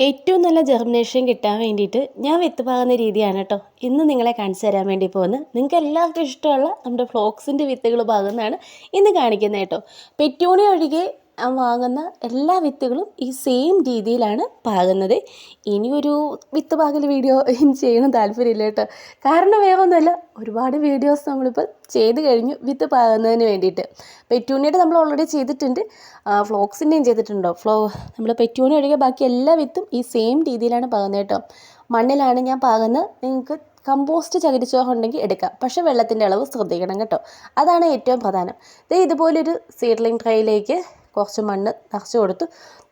ഏറ്റവും നല്ല ജെർമിനേഷൻ കിട്ടാൻ വേണ്ടിയിട്ട് ഞാൻ വിത്ത് പാകുന്ന രീതിയാണ് കേട്ടോ ഇന്ന് നിങ്ങളെ കാണിച്ചു തരാൻ വേണ്ടി പോകുന്നത്. നിങ്ങൾക്ക് എല്ലാവർക്കും ഇഷ്ടമുള്ള നമ്മുടെ ഫ്ലോക്സിന്റെ വിത്തുകൾ പാകുന്നതാണ് ഇന്ന് കാണിക്കുന്നത് കേട്ടോ പെറ്റൂണി ഒഴികെ വാങ്ങുന്ന എല്ലാ വിത്തുകളും ഈ സെയിം രീതിയിലാണ് പാകുന്നത്. ഇനിയൊരു വിത്ത് പാകൽ വീഡിയോ ചെയ്യണം താല്പര്യമില്ല കേട്ടോ. കാരണം വേറൊന്നുമല്ല ഒരുപാട് വീഡിയോസ് നമ്മളിപ്പോൾ ചെയ്ത് കഴിഞ്ഞു വിത്ത് പാകുന്നതിന് വേണ്ടിയിട്ട്. പെറ്റൂണിയുടെ നമ്മൾ ഓൾറെഡി ചെയ്തിട്ടുണ്ട്. ഫ്ലോക്സിന്റെയും ചെയ്തിട്ടുണ്ടോ? ഫ്ലോ നമ്മൾ പെറ്റൂണി ഒഴികെ ബാക്കി എല്ലാ വിത്തും ഈ സെയിം രീതിയിലാണ് പാകുന്നത് കേട്ടോ. മണ്ണിലാണ് ഞാൻ പാകുന്നത്. നിങ്ങൾക്ക് കമ്പോസ്റ്റ് ചകിരിച്ചോറുണ്ടെങ്കിൽ എടുക്കാം. പക്ഷേ വെള്ളത്തിന്റെ അളവ് ശ്രദ്ധിക്കണം കേട്ടോ. അതാണ് ഏറ്റവും പ്രധാനം. ഇതേ ഇതുപോലൊരു സീഡ്ലിംഗ് ട്രേയിലേക്ക് കുറച്ച് മണ്ണ് നിറച്ച് കൊടുത്തു.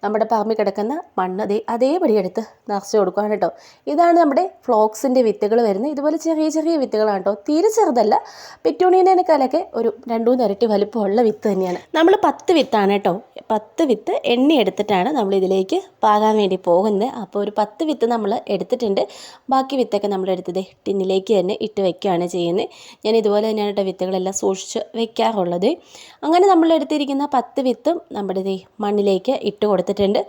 നമ്മുടെ പറമ്പിൽ കിടക്കുന്ന മണ്ണ് അതേ അതേപടി എടുത്ത് നിറച്ച് കൊടുക്കുകയാണ് കേട്ടോ. ഇതാണ് നമ്മുടെ ഫ്ലോക്സിന്റെ വിത്തുകൾ വരുന്നത്. ഇതുപോലെ ചെറിയ ചെറിയ വിത്തുകളാണ് കേട്ടോ. തീരെ ചെറുതല്ല. പെറ്റൂണിയനേക്കാളൊക്കെ ഒരു രണ്ടു മൂന്ന് ഇരട്ടി വലിപ്പമുള്ള വിത്ത് തന്നെയാണ്. നമ്മൾ പത്ത് വിത്താണ് കേട്ടോ. പത്ത് വിത്ത് എണ്ണ എടുത്തിട്ടാണ് നമ്മൾ ഇതിലേക്ക് പാകാൻ വേണ്ടി പോകുന്നത്. അപ്പോൾ ഒരു പത്ത് വിത്ത് നമ്മൾ എടുത്തിട്ടുണ്ട്. ബാക്കി വിത്തൊക്കെ നമ്മൾ എടുത്തത് ടിന്നിലേക്ക് തന്നെ ഇട്ട് വയ്ക്കുകയാണ് ചെയ്യുന്നത്. ഞാൻ ഇതുപോലെ തന്നെയാണ് കേട്ടോ വിത്തുകളെല്ലാം സൂക്ഷിച്ച് വയ്ക്കാറുള്ളത് അങ്ങനെ നമ്മൾ എടുത്തിരിക്കുന്ന പത്ത് വിത്തും നമ്മുടെ ഇത് മണ്ണിലേക്ക് ഇട്ട് കൊടുത്തിട്ടുണ്ട്.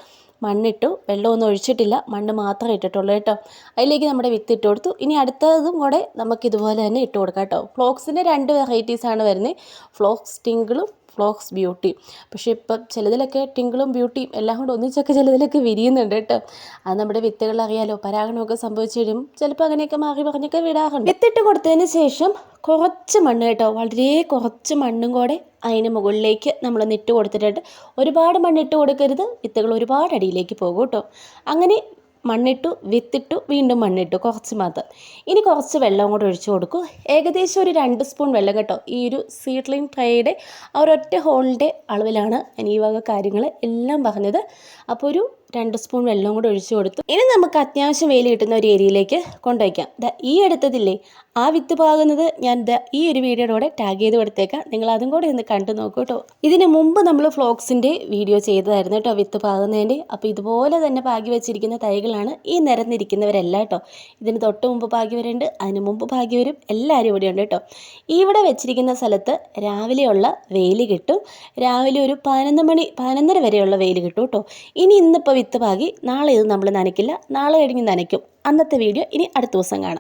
മണ്ണിട്ടു വെള്ളമൊന്നും ഒഴിച്ചിട്ടില്ല. മണ്ണ് മാത്രമേ ഇട്ടിട്ടുള്ളൂ കേട്ടോ. അതിലേക്ക് നമ്മുടെ വിത്ത് ഇട്ട് കൊടുത്തു. ഇനി അടുത്തതും കൂടെ നമുക്ക് ഇതുപോലെ തന്നെ ഇട്ട് കൊടുക്കാം കേട്ടോ. ഫ്ലോക്സിന്റെ രണ്ട് വെറൈറ്റീസാണ് വരുന്നത്. ഫ്ലോക്സ് ടിങ്കിളും ഫ്ലോക്സ് ബ്യൂട്ടി. പക്ഷേ ഇപ്പം ചിലതിലൊക്കെ ടിങ്കിളും ബ്യൂട്ടിയും എല്ലാം കൂടെ ഒന്നിച്ചൊക്കെ ചിലതിലൊക്കെ വിരിയുന്നുണ്ട് കേട്ടോ. അത് നമ്മുടെ വിത്തുകൾ അറിയാലോ പരാഗണമൊക്കെ സംഭവിച്ചു കഴിയും. ചിലപ്പോൾ അങ്ങനെയൊക്കെ മാറി പറഞ്ഞൊക്കെ വിടാറുണ്ട്. വിത്തിട്ട് കൊടുത്തതിന് ശേഷം കുറച്ച് മണ്ണ് കേട്ടോ. വളരെ കുറച്ച് മണ്ണും കൂടെ അതിന് മുകളിലേക്ക് നമ്മൾ ഇട്ട് കൊടുത്തിട്ടുണ്ട്. ഒരുപാട് മണ്ണിട്ട് കൊടുക്കരുത്. വിത്തുകൾ ഒരുപാട് അടിയിലേക്ക് പോകും കേട്ടോ. അങ്ങനെ മണ്ണിട്ടു വിത്തിട്ടു വീണ്ടും മണ്ണിട്ടു. കുറച്ച് മാത്രം. ഇനി കുറച്ച് വെള്ളം കൂടെ ഒഴിച്ചു കൊടുക്കും. ഏകദേശം ഒരു രണ്ട് സ്പൂൺ വെള്ളം കേട്ടോ. ഈ ഒരു സീഡ്ലിംഗ് ട്രൈയുടെ ആ ഒരൊറ്റ ഹോളിന്റെ അളവിലാണ് ഞാൻ ഈ വക കാര്യങ്ങൾ എല്ലാം പറഞ്ഞത്. അപ്പോൾ ഒരു രണ്ട് സ്പൂൺ വെള്ളം കൂടെ ഒഴിച്ചു കൊടുത്തു. ഇനി നമുക്ക് അത്യാവശ്യം വെയിൽ കിട്ടുന്ന ഒരു ഏരിയയിലേക്ക് കൊണ്ടുവയ്ക്കാം. ദ ഈ എടുത്തതില്ലേ ആ വിത്ത് പാകുന്നത് ഞാൻ ദ ഈ ഒരു വീഡിയോയുടെ ടാഗ് ചെയ്ത് കൊടുത്തേക്കാം. നിങ്ങൾ അതും കൂടെ ഒന്ന് കണ്ടു നോക്കൂ കേട്ടോ. ഇതിന് മുമ്പ് നമ്മൾ ഫ്ലോക്സിന്റെ വീഡിയോ ചെയ്തതായിരുന്നു കേട്ടോ വിത്ത് പാകുന്നതിന്റെ അപ്പോൾ ഇതുപോലെ തന്നെ പാകി വെച്ചിരിക്കുന്ന തൈകളാണ് ഈ നിരന്നിരിക്കുന്നവരെല്ലാം കേട്ടോ. ഇതിന് തൊട്ട് മുമ്പ് ഭാഗ്യവരുണ്ട് അതിന് മുമ്പ് ഭാഗ്യവരും എല്ലാവരും ഇവിടെ ഉണ്ട് കേട്ടോ. ഇവിടെ വെച്ചിരിക്കുന്ന സ്ഥലത്ത് രാവിലെയുള്ള വെയിൽ കിട്ടും. രാവിലെ ഒരു പതിനൊന്ന് മണി പതിനൊന്നര വരെയുള്ള വെയിൽ കിട്ടും കേട്ടോ. ഇനി ഇന്നിപ്പോൾ വിത്ത് ഭാഗി നാളെ ഇത് നമ്മൾ നനയ്ക്കില്ല നാളെ കഴിഞ്ഞ് നനയ്ക്കും. അന്നത്തെ വീഡിയോ ഇനി അടുത്ത ദിവസം കാണാം.